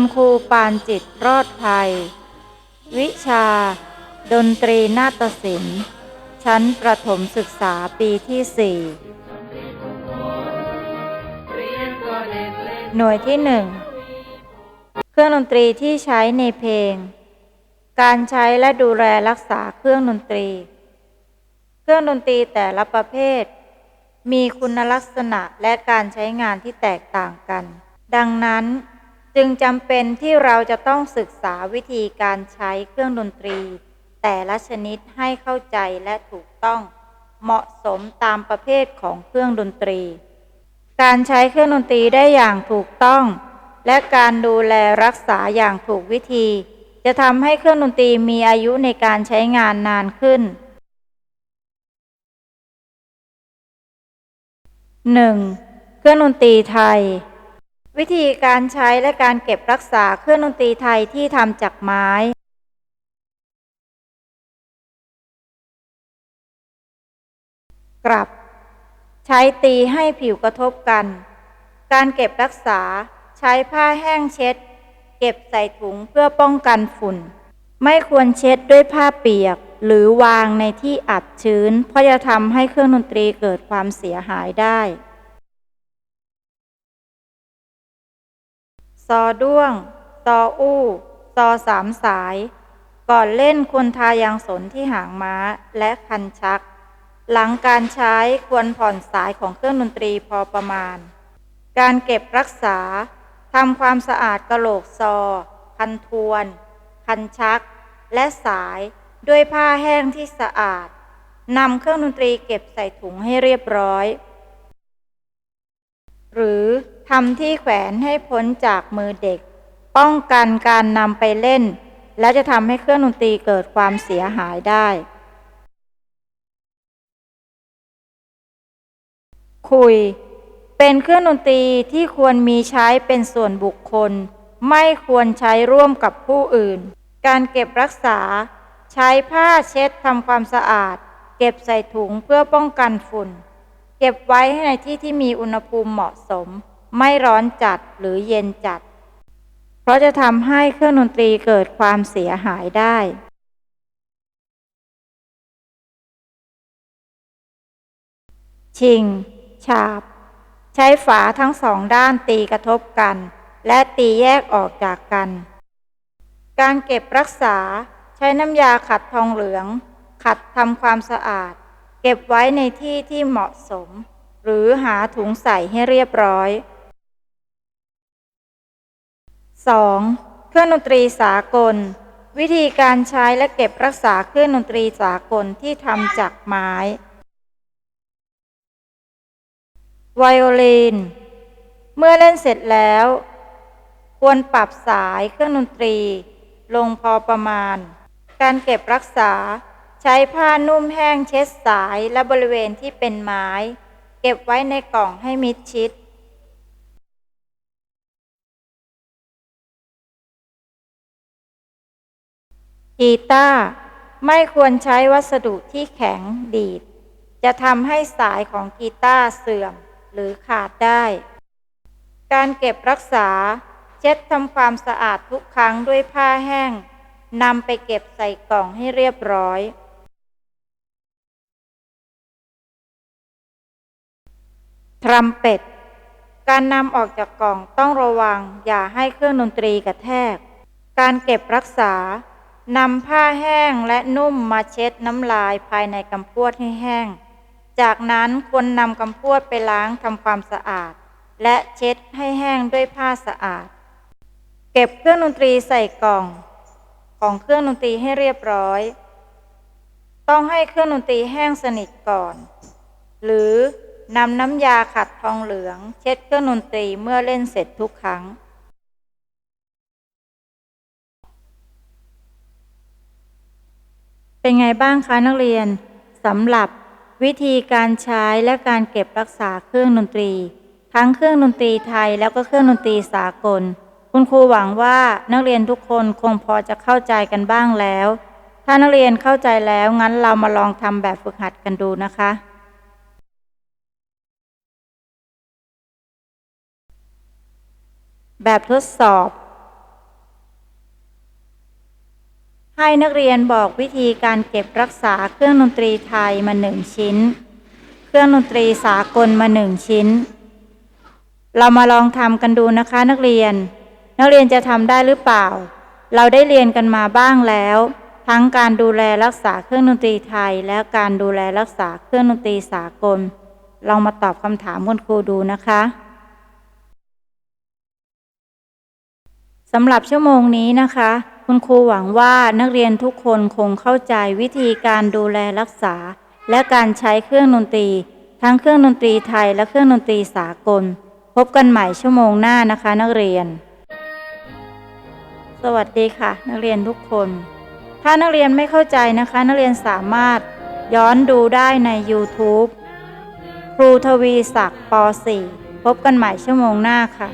คุณครูปานจิตรอดภัย วิชา ดนตรีนาฏศิลป์ ชั้นประถมศึกษาปีที่สี่หน่วยที่หนึ่งเครื่องดนตรีที่ใช้ในเพลง การใช้และดูแลรักษาเครื่องดนตรี เครื่องดนตรีแต่ละประเภท มีคุณลักษณะและการใช้งานที่แตกต่างกัน ดังนั้น จึงจำเป็นที่เราจะต้องศึกษาวิธีการใช้เครื่องดนตรี แต่ละชนิดให้เข้าใจและถูกต้องเหมาะสมตามประเภทของเครื่องดนตรี การใช้เครื่องดนตรีได้อย่างถูกต้อง และการดูแลรักษาอย่างถูกวิธี จะทำให้เครื่องดนตรีมีอายุในการใช้งานนานขึ้น 1. เครื่องดนตรีไทย วิธีการใช้และการเก็บรักษาเครื่องดนตรีไทยที่ทำจากไม้กลับ ใช้ตีให้ผิวกระทบกัน การเก็บรักษาใช้ผ้าแห้งเช็ด เก็บใส่ถุงเพื่อป้องกันฝุ่น ไม่ควรเช็ดด้วยผ้าเปียก หรือวางในที่อับชื้น เพราะจะทำให้เครื่องดนตรีเกิดความเสียหายได้ ซอด้วง ซออู้ ซอสามสาย ก่อนเล่นควรทายางสนที่หางม้าและคันชัก หลังการใช้ควรผ่อนสายของเครื่องดนตรีพอประมาณ การเก็บรักษาทำความสะอาดกระโหลกซอ คันทวน คันชัก และสายด้วยผ้าแห้งที่สะอาดนำเครื่องดนตรีเก็บใส่ถุงให้เรียบร้อย หรือ ทำที่แขวนให้พ้นจากมือเด็ก ป้องกันการนำไปเล่น และจะทำให้เครื่องดนตรีเกิดความเสียหายได้ คุย เป็นเครื่องดนตรีที่ควรมีใช้เป็นส่วนบุคคล ไม่ควรใช้ร่วมกับผู้อื่น การเก็บรักษา ใช้ผ้าเช็ดทำความสะอาด เก็บใส่ถุงเพื่อป้องกันฝุ่น เก็บไว้ในที่ที่มีอุณหภูมิเหมาะสม ไม่ร้อนจัดหรือเย็นจัด เพราะจะทำให้เครื่องดนตรีเกิดความเสียหายได้ ชิง ฉาบ ใช้ฝาทั้งสองด้านตีกระทบกัน และตีแยกออกจากกัน การเก็บรักษาใช้น้ำยาขัดทองเหลือง ขัดทำความสะอาด เก็บไว้ในที่ที่เหมาะสม หรือหาถุงใส่ให้เรียบร้อย 2. เครื่องดนตรีสากล วิธีการใช้และเก็บรักษาเครื่องดนตรีสากลที่ทำจากไม้ ไวโอลิน เมื่อเล่นเสร็จแล้ว ควรปรับสายเครื่องดนตรี ลงพอประมาณ การเก็บรักษาใช้ผ้านุ่มแห้งเช็ดสายและบริเวณที่เป็นไม้ เก็บไว้ในกล่องให้มิดชิด กีตาร์ไม่ควรใช้วัสดุที่แข็งดีด จะทำให้สายของกีตาร์เสื่อมหรือขาดได้ การเก็บรักษาเช็ดทำความสะอาดทุกครั้งด้วยผ้าแห้งนำไปเก็บใส่กล่องให้เรียบร้อย ทรัมเป็ต การนำออกจากกล่องต้องระวัง อย่าให้เครื่องดนตรีกระแทก การเก็บรักษา นำผ้าแห้งและนุ่มมาเช็ดน้ำลายภายในกำพวดให้แห้ง จากนั้นควรนำกำพวดไปล้างทำความสะอาด และเช็ดให้แห้งด้วยผ้าสะอาด เก็บเครื่องดนตรีใส่กล่อง ของเครื่องดนตรีให้เรียบร้อย ต้องให้เครื่องดนตรีแห้งสนิทก่อน หรือนำน้ำยาขัดทองเหลือง เช็ดเครื่องดนตรีเมื่อเล่นเสร็จทุกครั้ง เป็นไงบ้างคะนักเรียนสำหรับวิธีการใช้และการเก็บรักษาเครื่องดนตรี ทั้งเครื่องดนตรีไทยแล้วก็เครื่องดนตรีสากล คุณครูหวังว่านักเรียนทุกคนคงพอจะเข้าใจกันบ้างแล้ว ถ้านักเรียนเข้าใจแล้วงั้นเรามาลองทำแบบฝึกหัดกันดูนะคะ แบบทดสอบ ให้นักเรียนบอกวิธีการเก็บรักษาเครื่องดนตรีไทยมาหนึ่งชิ้น เครื่องดนตรีสากลมาหนึ่งชิ้น เรามาลองทำกันดูนะคะนักเรียน นักเรียนจะทำได้หรือเปล่า เราได้เรียนกันมาบ้างแล้ว ทั้งการดูแลรักษาเครื่องดนตรีไทย และการดูแลรักษาเครื่องดนตรีสากล ลองมาตอบคำถามคุณครูดูนะคะสำหรับชั่วโมงนี้นะคะ คุณครูหวังว่านักเรียนทุกคนคงเข้าใจวิธีการดูแลรักษา และการใช้เครื่องดนตรี ทั้งเครื่องดนตรีไทยและเครื่องดนตรีสากล พบกันใหม่ชั่วโมงหน้านะคะนักเรียน สวัสดีค่ะ นักเรียนทุกคน ถ้านักเรียนไม่เข้าใจนะคะ นักเรียนสามารถย้อนดูได้ใน YouTube ครูทวีศักดิ์ป .4 พบกันใหม่ชั่วโมงหน้าค่ะ